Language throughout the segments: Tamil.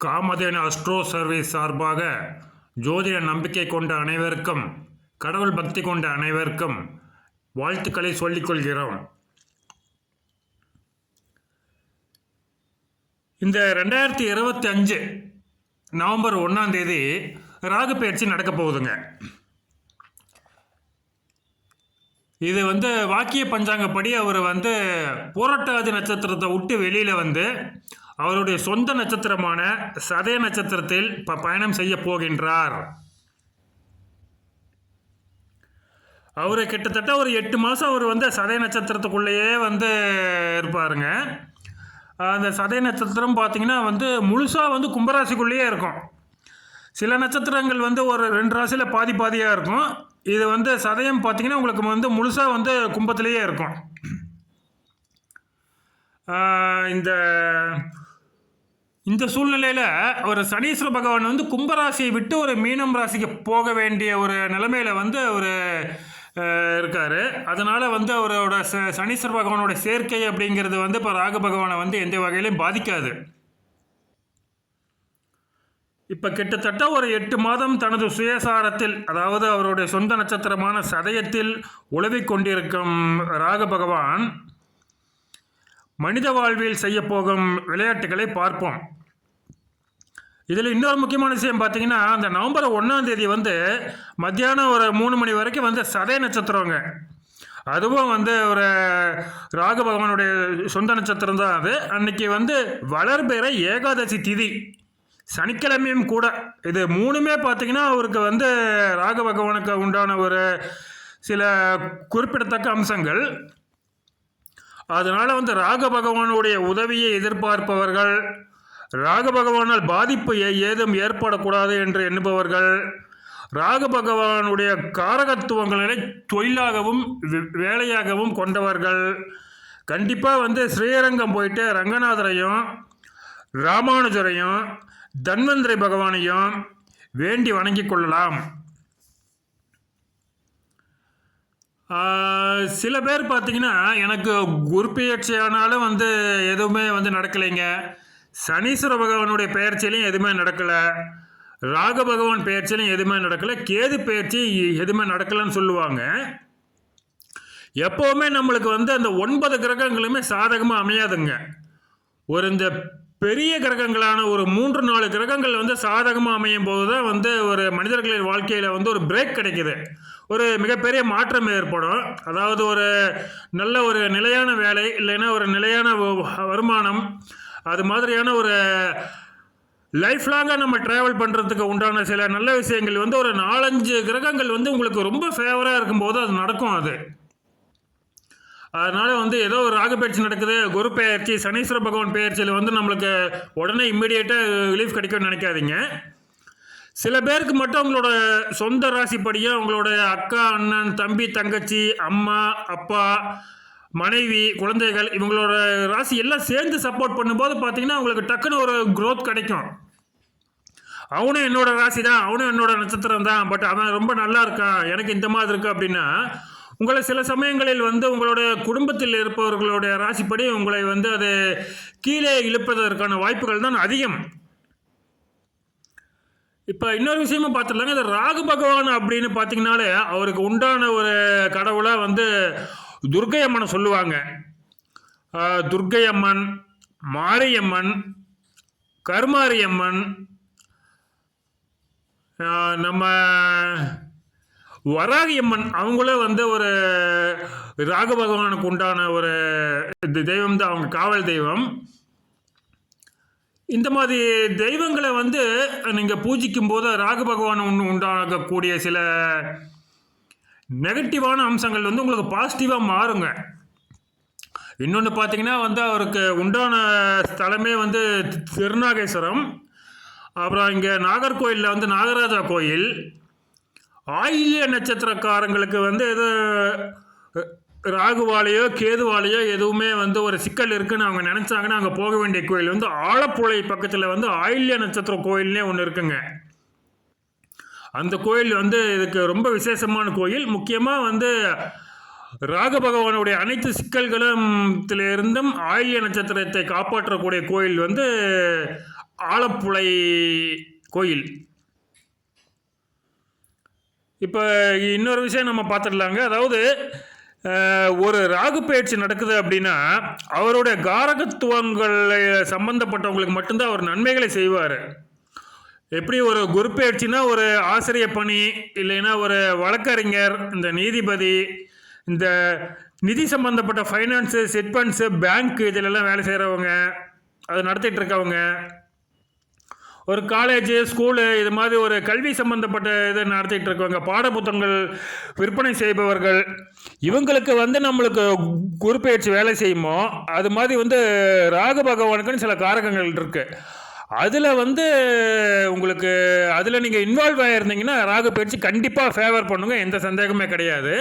காமதேன அஸ்ட்ரோ சர்வீஸ் சார்பாக ஜோதிட நம்பிக்கை கொண்ட அனைவருக்கும் கடவுள் பக்தி கொண்ட அனைவருக்கும் வாழ்த்துக்களை சொல்லிக்கொள்கிறோம் இந்த ரெண்டாயிரத்தி இருபத்தி அஞ்சு நவம்பர் ஒன்றாம் தேதி ராகு பயிற்சி நடக்க போகுதுங்க. இது வந்து வாக்கிய பஞ்சாங்கப்படி அவர் வந்து போராட்டாதி நட்சத்திரத்தை விட்டு வெளியில் வந்து அவருடைய சொந்த நட்சத்திரமான சதய நட்சத்திரத்தில் ப பயணம் செய்ய போகின்றார். அவர் கிட்டத்தட்ட ஒரு எட்டு மாதம் அவர் வந்து சதய நட்சத்திரத்துக்குள்ளேயே வந்து இருப்பாருங்க. அந்த சதய நட்சத்திரம் பார்த்தீங்கன்னா வந்து முழுசாக வந்து கும்பராசிக்குள்ளேயே இருக்கும். சில நட்சத்திரங்கள் வந்து ஒரு ரெண்டு ராசியில் பாதி பாதியாக இருக்கும். இது வந்து சதயம் பார்த்தீங்கன்னா உங்களுக்கு வந்து முழுசாக வந்து கும்பத்திலேயே இருக்கும். இந்த இந்த சூழ்நிலையில் ஒரு சனீஸ்வர பகவான் வந்து கும்பராசியை விட்டு ஒரு மீனம் ராசிக்கு போக வேண்டிய ஒரு நிலைமையில் வந்து ஒரு இருக்கார். அதனால் வந்து அவரோட ச சனீஸ்வர பகவானோட சேர்க்கை அப்படிங்கிறது வந்து இப்போ ராகு பகவானை வந்து எந்த வகையிலையும் பாதிக்காது. இப்போ கிட்டத்தட்ட ஒரு எட்டு மாதம் தனது சுயசாரத்தில் அதாவது அவருடைய சொந்த நட்சத்திரமான சதயத்தில் உழவிக் கொண்டிருக்கும் ராக பகவான் மனித வாழ்வில் செய்யப்போகும் விளையாட்டுகளை பார்ப்போம். இதில் இன்னொரு முக்கியமான விஷயம் பார்த்தீங்கன்னா அந்த நவம்பர் ஒன்றாம் தேதி வந்து மத்தியானம் ஒரு மூணு மணி வரைக்கும் வந்து சதய நட்சத்திரங்க. அதுவும் வந்து ஒரு ராக பகவானுடைய சொந்த நட்சத்திரம் தான் அது. அன்னைக்கு வந்து வளர்பெற ஏகாதசி திதி. சனிக்கிழமையும் கூட. இது மூணுமே பார்த்தீங்கன்னா அவருக்கு வந்து ராக பகவானுக்கு உண்டான ஒரு சில குறிப்பிடத்தக்க அம்சங்கள். அதனால் வந்து ராக பகவானுடைய உதவியை எதிர்பார்ப்பவர்கள் ராக பகவானால் பாதிப்பு ஏதும் ஏற்படக்கூடாது என்று எண்ணுபவர்கள் ராக பகவானுடைய காரகத்துவங்களை தொழிலாகவும் வே- வேலையாகவும் கொண்டவர்கள். கண்டிப்பாக வந்து ஸ்ரீரங்கம் போயிட்டு ரங்கநாதரையும் ராமானுஜரையும் தன்வந்திரி பகவானையும் வேண்டி வணங்கி கொள்ளலாம். சில பேர் பார்த்தீங்கன்னா எனக்கு குரு பெயர்ச்சி ஆனாலும் வந்து எதுவுமே வந்து நடக்கலைங்க. சனீஸ்வர பகவானுடைய பெயர்ச்சியிலையும் எதுவுமே நடக்கலை. ராக பகவான் பெயர்ச்சியிலையும் எதுவுமே நடக்கலை. கேது பெயர்ச்சி எதுவுமே நடக்கலைன்னு சொல்லுவாங்க. எப்போவுமே நம்மளுக்கு வந்து அந்த ஒன்பது கிரகங்களுமே சாதகமாக அமையாதுங்க. ஒரு இந்த பெரிய கிரகங்களான ஒரு மூன்று நாலு கிரகங்கள் வந்து சாதகமாக அமையும் போது தான் வந்து ஒரு மனிதர்களின் வாழ்க்கையில் வந்து ஒரு பிரேக் கிடைக்குது. ஒரு மிகப்பெரிய மாற்றம் ஏற்படும். அதாவது ஒரு நல்ல ஒரு நிலையான வேலை இல்லைன்னா ஒரு நிலையான வருமானம் அது மாதிரியான ஒரு லைஃப் லாங்காக நம்ம ட்ராவல் பண்ணுறதுக்கு உண்டான சில நல்ல விஷயங்கள் வந்து ஒரு நாலஞ்சு கிரகங்கள் வந்து உங்களுக்கு ரொம்ப ஃபேவராக இருக்கும்போது அது நடக்கும் அது. அதனால் வந்து ஏதோ ஒரு ராகு பயிற்சி நடக்குது குரு பெயர்ச்சி சனீஸ்வர பகவான் பெயர்ச்சியில் வந்து நம்மளுக்கு உடனே இம்மிடியேட்டாக ரிலீஃப் கிடைக்கும்னு நினைக்காதீங்க. சில பேருக்கு மட்டும் அவங்களோட சொந்த ராசிப்படியே அவங்களோட அக்கா அண்ணன் தம்பி தங்கச்சி அம்மா அப்பா மனைவி குழந்தைகள் இவங்களோட ராசி எல்லாம் சேர்ந்து சப்போர்ட் பண்ணும்போது பார்த்தீங்கன்னா அவங்களுக்கு டக்குன்னு ஒரு க்ரோத் கிடைக்கும். அவனும் என்னோட ராசி தான் அவனும் என்னோட நட்சத்திரம் தான் பட் அவன் ரொம்ப நல்லா இருக்கான் எனக்கு இந்த மாதிரி இருக்கு அப்படின்னா உங்களை சில சமயங்களில் வந்து உங்களோட குடும்பத்தில் இருப்பவர்களுடைய ராசிப்படி உங்களை வந்து அது கீழே இழுப்பதற்கான வாய்ப்புகள் தான் அதிகம். இப்போ இன்னொரு விஷயமா பார்த்துடலாங்க. இந்த ராகு பகவான் அப்படின்னு பார்த்தீங்கனாலே அவருக்கு உண்டான ஒரு கடவுளை வந்து துர்க்கை அம்மனை சொல்லுவாங்க. ஆஹ், துர்க்கை அம்மன் மாரியம்மன் கருமாரியம்மன் நம்ம வராகியம்மன் அவங்களே வந்து ஒரு ராகு பகவானுக்கு உண்டான ஒரு இது தெய்வம் தான் அவங்க காவல் தெய்வம். இந்த மாதிரி தெய்வங்களை வந்து நீங்கள் பூஜிக்கும் போது ராகு பகவான் ஒன்று உண்டாகக்கூடிய சில நெகட்டிவான அம்சங்கள் வந்து உங்களுக்கு பாசிட்டிவாக மாறுங்க. இன்னொன்று பார்த்தீங்கன்னா வந்து அவருக்கு உண்டான ஸ்தலமே வந்து திருநாகேஸ்வரம். அப்புறம் இங்கே நாகர்கோயிலில் வந்து நாகராஜா கோயில். ஆயில்ய நட்சத்திரக்காரங்களுக்கு வந்து எது ராகுவாலேயோ கேதுவாலேயோ எதுவுமே வந்து ஒரு சிக்கல் இருக்குன்னு அவங்க நினச்சாங்கன்னா அங்கே போக வேண்டிய கோயில் வந்து ஆலப்புழை பக்கத்தில் வந்து ஆயில்ய நட்சத்திர கோயில்னே ஒன்று இருக்குங்க. அந்த கோயில் வந்து இதுக்கு ரொம்ப விசேஷமான கோயில். முக்கியமாக வந்து ராக பகவானுடைய அனைத்து சிக்கல்களும் இருந்தும் ஆயில்ய நட்சத்திரத்தை காப்பாற்றக்கூடிய கோயில் வந்து ஆலப்புழை கோயில். இப்போ இன்னொரு விஷயம் நம்ம பார்த்துடலாங்க. அதாவது ஒரு ராகு பயிற்சி நடக்குது அப்படின்னா அவருடைய காரகத்துவங்கள் சம்பந்தப்பட்டவங்களுக்கு மட்டும்தான் அவர் நன்மைகளை செய்வார். எப்படி ஒரு குரு பயிற்சினா ஒரு ஆசிரிய பணி இல்லைன்னா ஒரு வழக்கறிஞர் இந்த நீதிபதி இந்த நிதி சம்பந்தப்பட்ட ஃபைனான்ஸு செட் ஃபண்ட்ஸு பேங்க் இதிலெல்லாம் வேலை செய்கிறவங்க அதை நடத்திட்டு இருக்கவங்க ஒரு காலேஜு ஸ்கூலு இது மாதிரி ஒரு கல்வி சம்மந்தப்பட்ட இதை நடத்திட்டு இருக்கவங்க பாடப்புத்தகங்கள் விற்பனை செய்பவர்கள் இவங்களுக்கு வந்து நம்மளுக்கு குறிப்பெயர்ச்சி வேலை செய்யுமோ அது மாதிரி வந்து ராகு பகவானுக்குன்னு சில காரகங்கள் இருக்குது அதில் வந்து உங்களுக்கு அதில் நீங்கள் இன்வால்வ் ஆகிருந்தீங்கன்னா ராகு பயிற்சி கண்டிப்பாக ஃபேவர் பண்ணுங்க எந்த சந்தேகமே கிடையாது.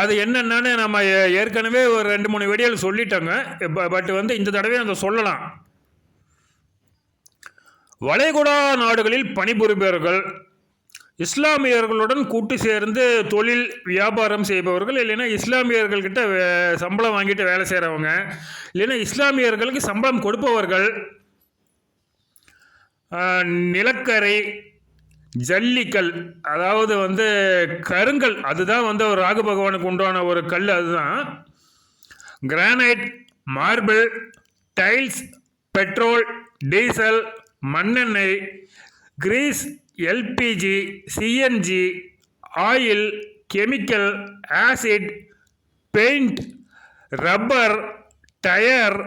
அது என்னென்னு நம்ம ஏற்கனவே ஒரு ரெண்டு மூணு வீடியோவில் சொல்லிட்டோங்க. பட் வந்து இந்த தடவை அதை சொல்லலாம். வளைகுடா நாடுகளில் பணிபுரிபவர்கள் இஸ்லாமியர்களுடன் கூட்டு சேர்ந்து தொழில் வியாபாரம் செய்பவர்கள் இல்லைன்னா இஸ்லாமியர்கள்கிட்ட வே- சம்பளம் வாங்கிட்டு வேலை செய்கிறவங்க இல்லைன்னா இஸ்லாமியர்களுக்கு சம்பளம் கொடுப்பவர்கள் நிலக்கரை ஜல்லிக்கல் அதாவது வந்து கருங்கல் அதுதான் வந்து ஒரு ராகு பகவானுக்கு உண்டான ஒரு கல் அதுதான். Granite marble tiles petrol diesel மண்ணெண்ணெய் grease LPG CNG oil chemical acid paint rubber tyre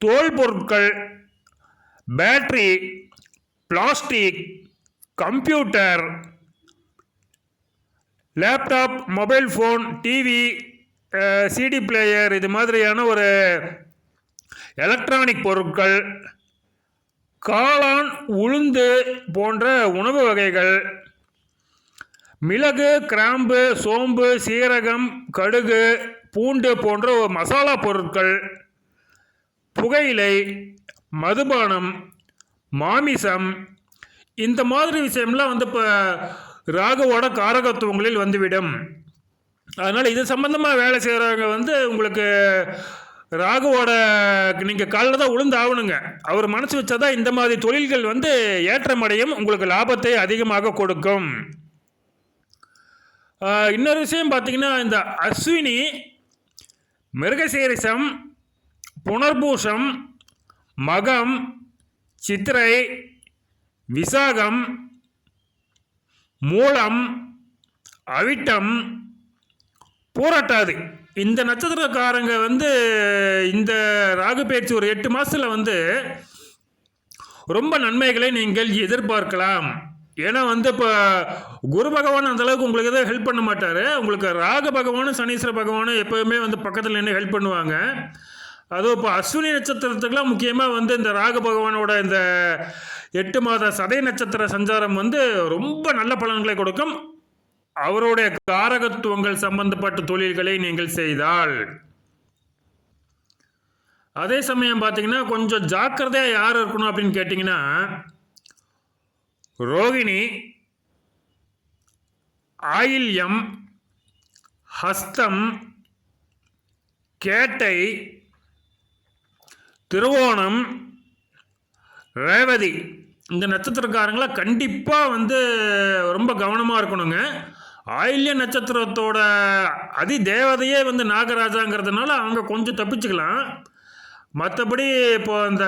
தோல் பொருட்கள் battery plastic computer laptop mobile phone TV CD player இது மாதிரியான ஒரு எலக்ட்ரானிக் பொருட்கள் காளான் உளுந்து போன்ற உணவு வகைகள். மிளகு கிராம்பு சோம்பு சீரகம் கடுகு பூண்டு போன்ற மசாலா பொருட்கள். புகையிலை மதுபானம் மாமிசம். இந்த மாதிரி விஷயம்லாம் வந்து இப்போ ராகுவோட காரகத்துவங்களில் வந்துவிடும். அதனால் இது சம்மந்தமாக வேலை செய்கிறவங்க வந்து உங்களுக்கு ராகுவோட நீங்கள் காலில் தான் உளுந்து ஆகணுங்க அவர் மனசு வச்சாதான் இந்த மாதிரி தொழில்கள் வந்து ஏற்றமடையும் உங்களுக்கு லாபத்தை அதிகமாக கொடுக்கும். இன்னொரு விஷயம் பார்த்தீங்கன்னா இந்த அஸ்வினி மிருகசீரிசம் புனர்பூஷம் மகம் சித்திரை விசாகம் மூலம் அவிட்டம் பூரட்டாது. இந்த நட்சத்திரக்காரங்க வந்து இந்த ராகு பயிற்சி ஒரு எட்டு மாதத்தில் வந்து ரொம்ப நன்மைகளை நீங்கள் எதிர்பார்க்கலாம். ஏன்னா வந்து இப்போ குரு பகவான் அந்த அளவுக்கு உங்களுக்கு எதுவும் ஹெல்ப் பண்ண மாட்டார். உங்களுக்கு ராகு பகவானும் சனீஸ்வர பகவானும் எப்போவுமே வந்து பக்கத்தில் நின்று ஹெல்ப் பண்ணுவாங்க. அதுவும் இப்போ அஸ்வினி நட்சத்திரத்துக்குலாம் முக்கியமாக வந்து இந்த ராகு பகவானோட இந்த எட்டு மாத சதய நட்சத்திர சஞ்சாரம் வந்து ரொம்ப நல்ல பலன்களை கொடுக்கும். அவருடைய காரகத்துவங்கள் சம்பந்தப்பட்ட தொழில்களை நீங்கள் செய்தால். அதே சமயம் பார்த்தீங்கன்னா கொஞ்சம் ஜாக்கிரதையாக யார் இருக்கணும் அப்படின்னு கேட்டிங்கன்னா ரோகிணி ஆயில்யம் ஹஸ்தம் கேட்டை திருவோணம் ரேவதி இந்த நட்சத்திரக்காரங்கள கண்டிப்பாக வந்து ரொம்ப கவனமாக இருக்கணுங்க. ஆயில்ய நட்சத்திரத்தோட அதி தேவதையே வந்து நாகராஜாங்கிறதுனால அவங்க கொஞ்சம் தப்பிச்சுக்கலாம். மற்றபடி இப்போ இந்த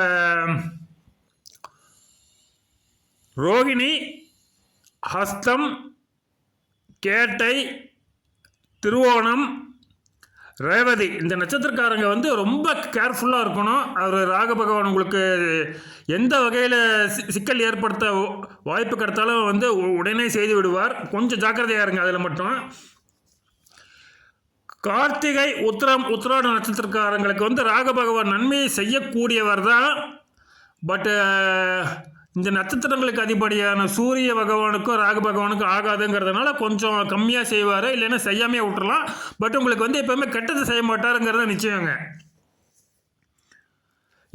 ரோகிணி ஹஸ்தம் கேட்டை திருவோணம் ரேவதி இந்த நட்சத்திரக்காரங்க வந்து ரொம்ப கேர்ஃபுல்லாக இருக்கணும். அவர் ராக பகவான் உங்களுக்கு எந்த வகையில் சி- சிக்கல் ஏற்படுத்த வாய்ப்பு கிடைத்தாலும் வந்து உடனே செய்து விடுவார். கொஞ்சம் ஜாக்கிரதையாக இருங்க அதில் மட்டும். கார்த்திகை உத்திரம் உத்திராட நட்சத்திரக்காரங்களுக்கு வந்து ராக பகவான் நன்மையை செய்யக்கூடியவர் தான். பட்டு இந்த நட்சத்திரங்களுக்கு அதிபடியான சூரிய பகவானுக்கும் ராகு பகவானுக்கும் ஆகாதுங்கிறதுனால கொஞ்சம் கம்மியாக செய்வார் இல்லைன்னா செய்யாமையே விட்டுறலாம். பட் உங்களுக்கு வந்து எப்போவுமே கெட்டது செய்ய மாட்டாருங்கிறத நிச்சயங்க.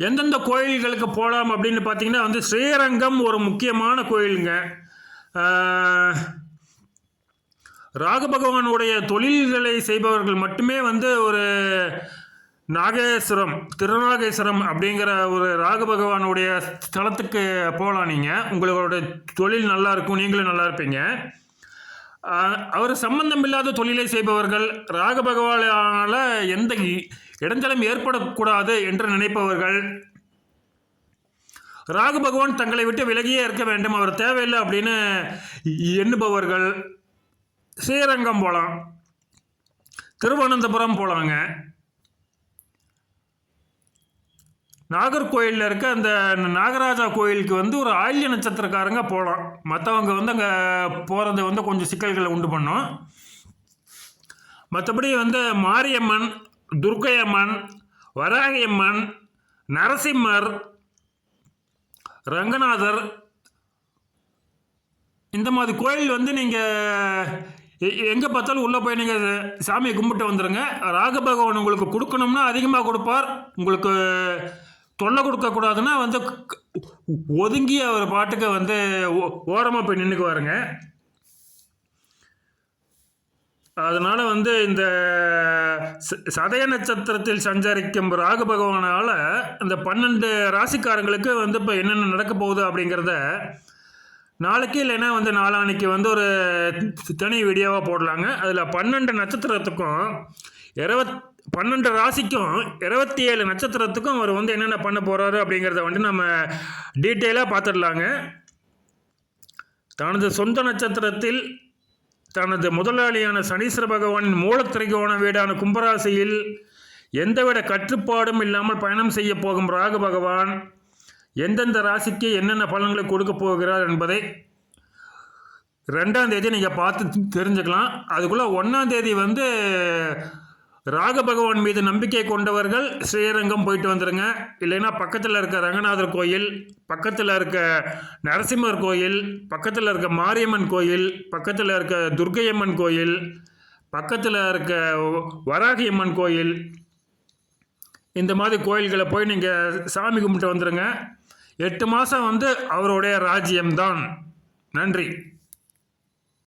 எந்தெந்த கோயில்களுக்கு போகலாம் அப்படின்னு பார்த்தீங்கன்னா வந்து ஸ்ரீரங்கம் ஒரு முக்கியமான கோயிலுங்க. ராகு பகவானுடைய தொழில்களை செய்பவர்கள் மட்டுமே வந்து ஒரு நாகேஸ்வரம் திருநாகேஸ்வரம் அப்படிங்கிற ஒரு ராகு பகவானுடைய ஸ்தலத்துக்கு போகலாம் நீங்கள் உங்களோட தொழில் நல்லா இருக்கும் நீங்களும் நல்லா இருப்பீங்க. அவர் சம்பந்தம் இல்லாத தொழிலை செய்பவர்கள் ராகு பகவானால் எந்த இடைஞ்சலம் ஏற்படக்கூடாது என்று நினைப்பவர்கள். ராகு பகவான் தங்களை விட்டு விலகியே இருக்க வேண்டும் அவர் தேவையில்லை அப்படின்னு எண்ணுபவர்கள். ஸ்ரீரங்கம் போகலாம் திருவனந்தபுரம் போகலாங்க நாகர்கோயிலில் இருக்க அந்த நாகராஜா கோயிலுக்கு வந்து ஒரு ஆயில்ய நட்சத்திரக்காரங்க போகலாம் மற்றவங்க வந்து அங்கே போகிறது வந்து கொஞ்சம் சிக்கல்களை உண்டு பண்ணும். மற்றபடி வந்து மாரியம்மன் துர்க்கையம்மன் வராகியம்மன் நரசிம்மர் ரங்கநாதர் இந்த மாதிரி கோயில் வந்து நீங்கள் எங்கே பார்த்தாலும் உள்ளே போய் நீங்கள் சாமியை கும்பிட்டு வந்துடுங்க ராக பகவான் உங்களுக்கு கொடுக்கணும்னா அதிகமாக கொடுப்பார். உங்களுக்கு தொல்லை கொடுக்கக்கூடாதுன்னா வந்து ஒதுங்கி அவர் பாட்டுக்கு வந்து ஓரமாக போய் நின்றுக்குவாருங்க அதனால் வந்து இந்த சதய நட்சத்திரத்தில் சஞ்சரிக்கும் ராகு பகவானால் இந்த பன்னெண்டு ராசிக்காரங்களுக்கு வந்து இப்போ என்னென்ன நடக்க போகுது அப்படிங்கிறத நாளைக்கு இல்லைன்னா வந்து நாளான்னைக்கு வந்து ஒரு தனி வீடியோவாக போடலாங்க. அதில் பன்னெண்டு நட்சத்திரத்துக்கும் இருபத் பன்னெண்டு ராசிக்கும் இருபத்தி ஏழு நட்சத்திரத்துக்கும் அவர் வந்து என்னென்ன பண்ண போகிறாரு அப்படிங்கிறத வந்து நம்ம டீட்டெயிலாக பார்த்துடலாங்க தனது சொந்த நட்சத்திரத்தில் தனது முதலாளியான சனீஸ்வர பகவானின் மூலத்திரைகோண வீடான கும்பராசியில் எந்தவித கட்டுப்பாடும் இல்லாமல் பயணம் செய்ய போகும் ராகு பகவான் எந்தெந்த ராசிக்கு என்னென்ன பலன்களை கொடுக்க போகிறார் என்பதை ரெண்டாம் தேதி நீங்கள் பார்த்து தெரிஞ்சுக்கலாம். அதுக்குள்ளே ஒன்றாம் தேதி வந்து ராக பகவான் மீது நம்பிக்கை கொண்டவர்கள் ஸ்ரீரங்கம் போயிட்டு வந்துடுங்க இல்லைன்னா பக்கத்தில் இருக்க ரங்கநாதர் கோயில் பக்கத்தில் இருக்க நரசிம்மர் கோயில் பக்கத்தில் இருக்க மாரியம்மன் கோயில் பக்கத்தில் இருக்க துர்க்கையம்மன் கோயில் பக்கத்தில் இருக்க வராகியம்மன் கோயில். இந்த மாதிரி கோயில்களை போய் நீங்கள் சாமி கும்பிட்டு வந்துடுங்க எட்டு மாதம் வந்து அவருடைய ராஜ்யம்தான். நன்றி.